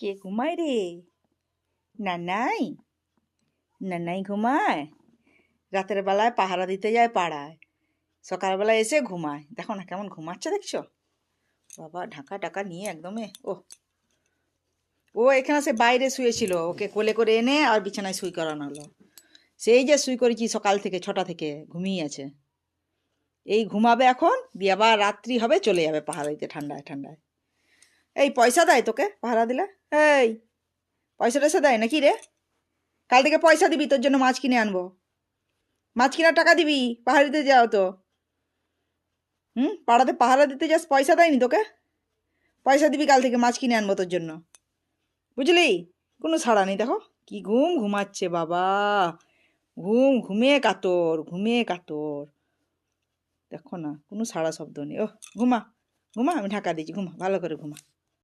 কে ঘুমায় রে? নানাই নানাই ঘুমায়। রাতের বেলায় পাহারা দিতে যায় পাড়ায়। সকালবেলা এসে ঘুমায়। দেখো না কেমন ঘুমাচ্ছে, দেখছ? বাবা, ঢাকা টাকা নিয়ে একদমে ও ও এখানে সে বাইরে শুয়েছিল, ওকে কোলে করে এনে আর বিছানায় শুই করানো হলো। সেই যে শুই করেছি সকাল থেকে, ছটা থেকে, ঘুমিয়ে আছে। এই ঘুমাবে এখন, দিয়ে আবার রাত্রি হবে, চলে যাবে পাহারা দিতে ঠান্ডায় ঠান্ডায়। এই পয়সা দেয় তোকে পাহারা দিলে? এই পয়সা টয়সা দেয় নাকি রে? কাল থেকে পয়সা দিবি, তোর জন্য মাছ কিনে আনব। মাছ কেনার টাকা দিবি, পাহাড় দিতে যাও তো। হুম, পাড়াতে পাহারা দিতে যাস, পয়সা দেয়নি তোকে? পয়সা দিবি, কাল থেকে মাছ কিনে আনব তোর জন্য। বুঝলি? কোনো ছাড়া নেই, দেখো। কি ঘুম ঘুমাচ্ছে বাবা। ঘুম ঘুমিয়ে কাতর ঘুমিয়ে কাতর। দেখো না, কোনো সাড়া শব্দ নেই। ও ঘুমা ঘুমা, আমি ঢাকা দিচ্ছি ঘুমা, ভালো করে ঘুমা।